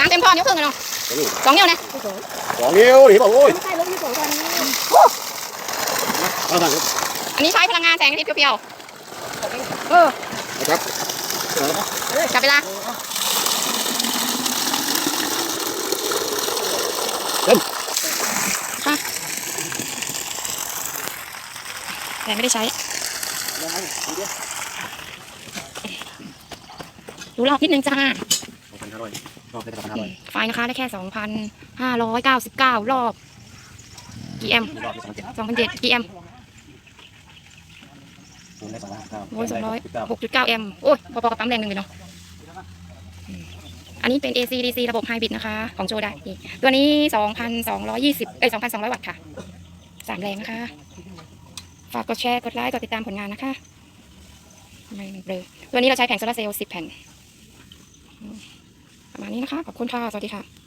น้ำเต็มท่อนิ้วครึ่งเลยเนาะสองนิ้วนะสองนิ้วนี่บอกโอ้ยใช่รถที่สองคันนี้เอาทางครับอันนี้ใช้พลังงานแสงอาทิตย์เพียวๆเออนะครับจับเวลาค่ะแต่ไม่ได้ใช้ดูรอบนิดนึงจ้า พันห้าร้อยรอบได้พันห้าร้อยไฟนะคะได้แค่สองพันห้าร้อยเก้าสิบเก้ารอบกี่แอมรอบที่สองเจ็ดสองพันเจ็ดกี่แอมคูณได้สองร้อยเก้าโอ้ยสองร้อยหกจุดเก้าแอมโอ้ยพอๆกับปั๊มแรงหนึ่งเลยเนาะอืมอันนี้เป็น AC DC ระบบไฮบริดนะคะ ของโจได้นี่ตัวนี้สองพันสองร้อยยี่สิบเอ้ยสองพันสองร้อยวัตต์ค่ะสามแรงนะคะ ฝากกดแชร์ กดไลค์ กดติดตามผลงานนะคะไม่เบลอตัวนี้เราใช้แผงโซลาร์เซลล์สิบแผ่นอืม ประมาณนี้นะคะ ขอบคุณค่ะ สวัสดีค่ะ